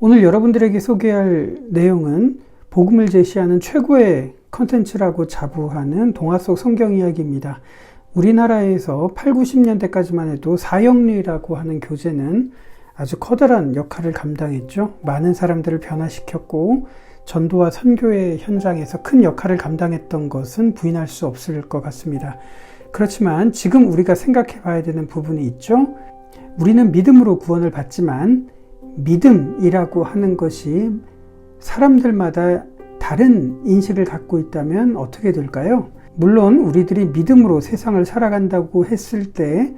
오늘 여러분들에게 소개할 내용은 복음을 제시하는 최고의 컨텐츠라고 자부하는 동화 속 성경 이야기입니다. 우리나라에서 8, 90년대까지만 해도 사형리라고 하는 교재는 아주 커다란 역할을 감당했죠. 많은 사람들을 변화시켰고 전도와 선교의 현장에서 큰 역할을 감당했던 것은 부인할 수 없을 것 같습니다. 그렇지만 지금 우리가 생각해 봐야 되는 부분이 있죠. 우리는 믿음으로 구원을 받지만 믿음이라고 하는 것이 사람들마다 다른 인식을 갖고 있다면 어떻게 될까요? 물론 우리들이 믿음으로 세상을 살아간다고 했을 때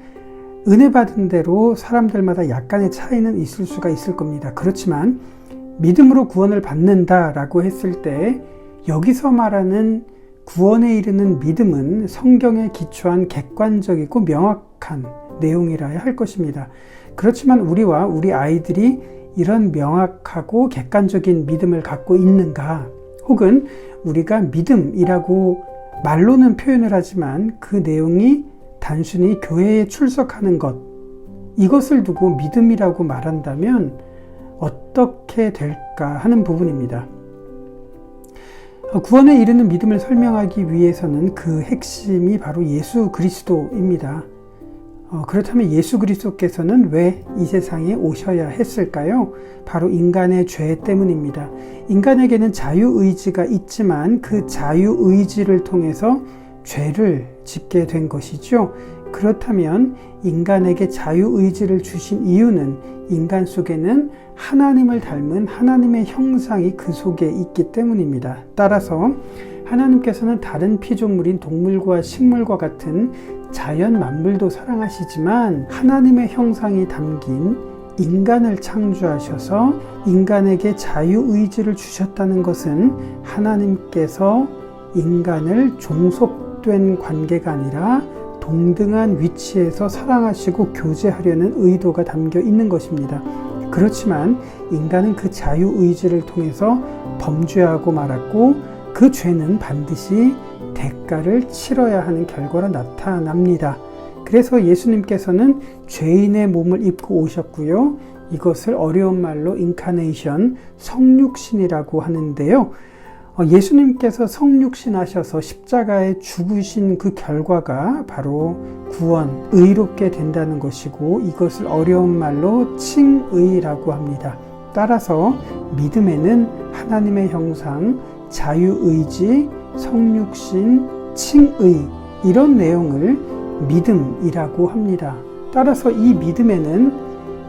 은혜 받은 대로 사람들마다 약간의 차이는 있을 수가 있을 겁니다. 그렇지만 믿음으로 구원을 받는다라고 했을 때 여기서 말하는 구원에 이르는 믿음은 성경에 기초한 객관적이고 명확한 내용이라야 할 것입니다. 그렇지만 우리와 우리 아이들이 이런 명확하고 객관적인 믿음을 갖고 있는가? 혹은 우리가 믿음이라고 말로는 표현을 하지만 그 내용이 단순히 교회에 출석하는 것, 이것을 두고 믿음이라고 말한다면 어떻게 될까 하는 부분입니다. 구원에 이르는 믿음을 설명하기 위해서는 그 핵심이 바로 예수 그리스도입니다. 어, 그렇다면 예수 그리스도께서는 왜 이 세상에 오셔야 했을까요? 바로 인간의 죄 때문입니다. 인간에게는 자유의지가 있지만 그 자유의지를 통해서 죄를 짓게 된 것이죠. 그렇다면 인간에게 자유의지를 주신 이유는 인간 속에는 하나님을 닮은 하나님의 형상이 그 속에 있기 때문입니다. 따라서 하나님께서는 다른 피조물인 동물과 식물과 같은 자연 만물도 사랑하시지만 하나님의 형상이 담긴 인간을 창조하셔서 인간에게 자유의지를 주셨다는 것은 하나님께서 인간을 종속된 관계가 아니라 동등한 위치에서 사랑하시고 교제하려는 의도가 담겨 있는 것입니다. 그렇지만 인간은 그 자유의지를 통해서 범죄하고 말았고 그 죄는 반드시 대가를 치러야 하는 결과로 나타납니다. 그래서 예수님께서는 죄인의 몸을 입고 오셨고요. 이것을 어려운 말로 인카네이션, 성육신이라고 하는데요. 어, 예수님께서 성육신 하셔서 십자가에 죽으신 그 결과가 바로 구원, 의롭게 된다는 것이고 이것을 어려운 말로 칭의라고 합니다. 따라서 믿음에는 하나님의 형상, 자유의지, 성육신, 칭의 이런 내용을 믿음이라고 합니다. 따라서 이 믿음에는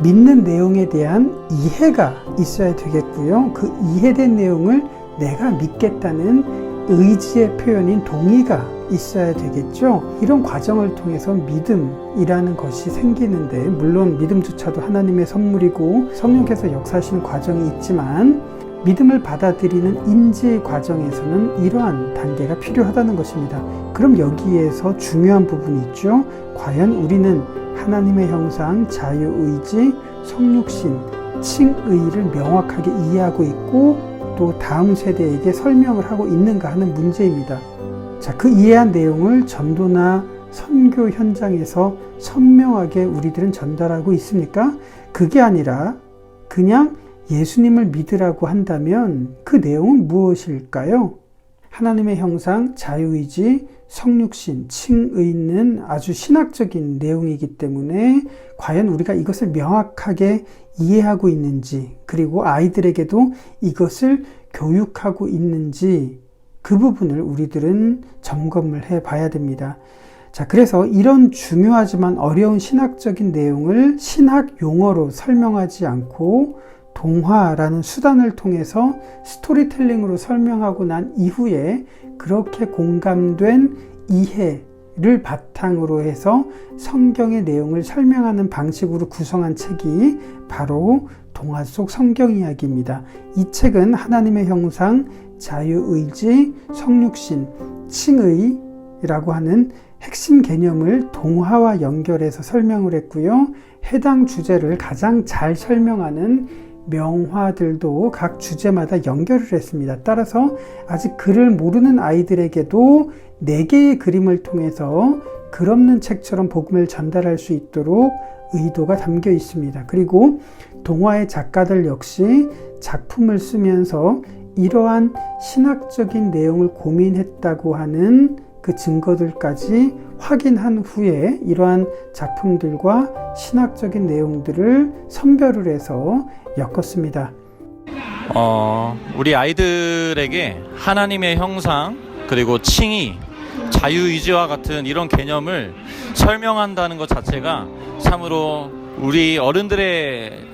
믿는 내용에 대한 이해가 있어야 되겠고요. 그 이해된 내용을 내가 믿겠다는 의지의 표현인 동의가 있어야 되겠죠. 이런 과정을 통해서 믿음이라는 것이 생기는데, 물론 믿음조차도 하나님의 선물이고 성령께서 역사하시는 과정이 있지만, 믿음을 받아들이는 인지 과정에서는 이러한 단계가 필요하다는 것입니다. 그럼 여기에서 중요한 부분이 있죠. 과연 우리는 하나님의 형상, 자유의지, 성육신, 칭의를 명확하게 이해하고 있고 또 다음 세대에게 설명을 하고 있는가 하는 문제입니다. 자, 그 이해한 내용을 전도나 선교 현장에서 선명하게 우리들은 전달하고 있습니까? 그게 아니라 그냥 예수님을 믿으라고 한다면 그 내용은 무엇일까요? 하나님의 형상, 자유의지, 성육신, 칭의는 아주 신학적인 내용이기 때문에 과연 우리가 이것을 명확하게 이해하고 있는지, 그리고 아이들에게도 이것을 교육하고 있는지 그 부분을 우리들은 점검을 해 봐야 됩니다. 자, 그래서 이런 중요하지만 어려운 신학적인 내용을 신학 용어로 설명하지 않고 동화라는 수단을 통해서 스토리텔링으로 설명하고 난 이후에 그렇게 공감된 이해를 바탕으로 해서 성경의 내용을 설명하는 방식으로 구성한 책이 바로 동화 속 성경 이야기입니다. 이 책은 하나님의 형상, 자유의지, 성육신, 칭의라고 하는 핵심 개념을 동화와 연결해서 설명을 했고요. 해당 주제를 가장 잘 설명하는 명화들도 각 주제마다 연결을 했습니다. 따라서 아직 글을 모르는 아이들에게도 네 개의 그림을 통해서 글 없는 책처럼 복음을 전달할 수 있도록 의도가 담겨 있습니다. 그리고 동화의 작가들 역시 작품을 쓰면서 이러한 신학적인 내용을 고민했다고 하는 그 증거들까지 확인한 후에 이러한 작품들과 신학적인 내용들을 선별을 해서 엮었습니다. 어, 우리 아이들에게 하나님의 형상 그리고 칭의, 자유의지와 같은 이런 개념을 설명한다는 것 자체가 참으로 우리 어른들의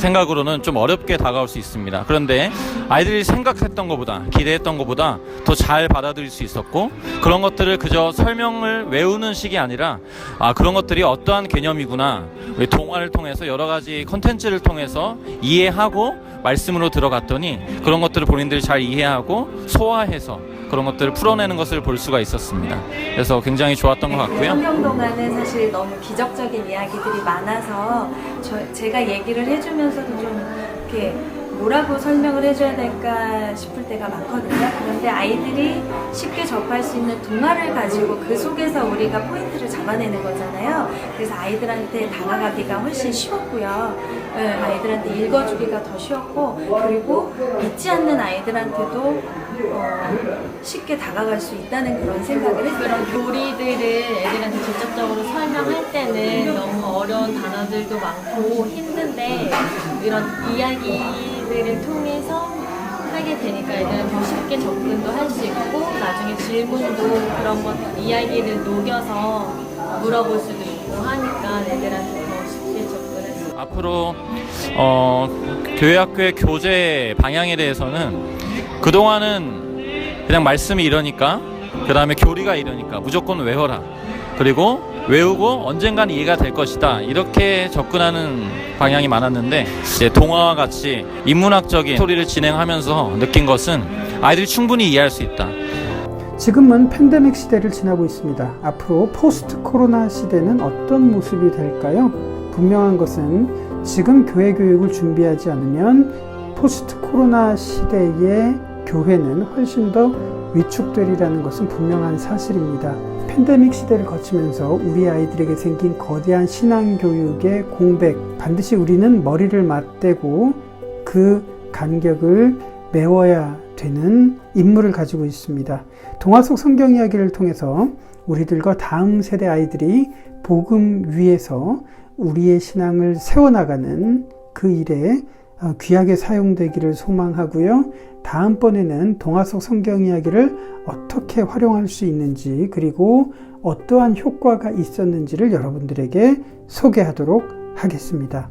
생각으로는 좀 어렵게 다가올 수 있습니다. 그런데 아이들이 생각했던 것보다 기대했던 것보다 더 잘 받아들일 수 있었고 그런 것들을 그저 설명을 외우는 식이 아니라 아 그런 것들이 어떠한 개념이구나 동화를 통해서 여러 가지 컨텐츠를 통해서 이해하고 말씀으로 들어갔더니 그런 것들을 본인들이 잘 이해하고 소화해서 그런 것들을 풀어내는 것을 볼 수가 있었습니다. 그래서 굉장히 좋았던 것 같고요. 성경동화는 사실 너무 기적적인 이야기들이 많아서 저, 제가 얘기를 해주면서도 좀 이렇게 뭐라고 설명을 해줘야 될까 싶을 때가 많거든요. 그런데 아이들이 쉽게 접할 수 있는 동화를 가지고 그 속에서 우리가 포인트를 잡아내는 거잖아요. 그래서 아이들한테 다가가기가 훨씬 쉬웠고요. 네, 아이들한테 읽어주기가 더 쉬웠고 그리고 믿지 않는 아이들한테도 어, 쉽게 다가갈 수 있다는 그런 생각을 했어요. 그런 교리들을 애들한테 직접적으로 설명할 때는 너무 어려운 단어들도 많고 힘든데 이런 이야기들을 통해서 하게 되니까 애들은 더 쉽게 접근도 할 수 있고 나중에 질문도 그런 것 이야기를 녹여서 물어볼 수도 있고 하니까 애들한테 더 쉽게 접근할 수 있고 앞으로 어, 교회 학교의 교재 방향에 대해서는 그동안은 그냥 말씀이 이러니까 그 다음에 교리가 이러니까 무조건 외워라 그리고 외우고 언젠간 이해가 될 것이다 이렇게 접근하는 방향이 많았는데 이제 동화와 같이 인문학적인 스토리를 진행하면서 느낀 것은 아이들이 충분히 이해할 수 있다 지금은 팬데믹 시대를 지나고 있습니다. 앞으로 포스트 코로나 시대는 어떤 모습이 될까요? 분명한 것은 지금 교회 교육을 준비하지 않으면 포스트 코로나 시대의 교회는 훨씬 더 위축되리라는 것은 분명한 사실입니다. 팬데믹 시대를 거치면서 우리 아이들에게 생긴 거대한 신앙 교육의 공백, 반드시 우리는 머리를 맞대고 그 간격을 메워야 되는 임무를 가지고 있습니다. 동화 속 성경 이야기를 통해서 우리들과 다음 세대 아이들이 복음 위에서 우리의 신앙을 세워나가는 그 일에 어, 귀하게 사용되기를 소망하고요. 다음번에는 동화 속 성경 이야기를 어떻게 활용할 수 있는지 그리고 어떠한 효과가 있었는지를 여러분들에게 소개하도록 하겠습니다.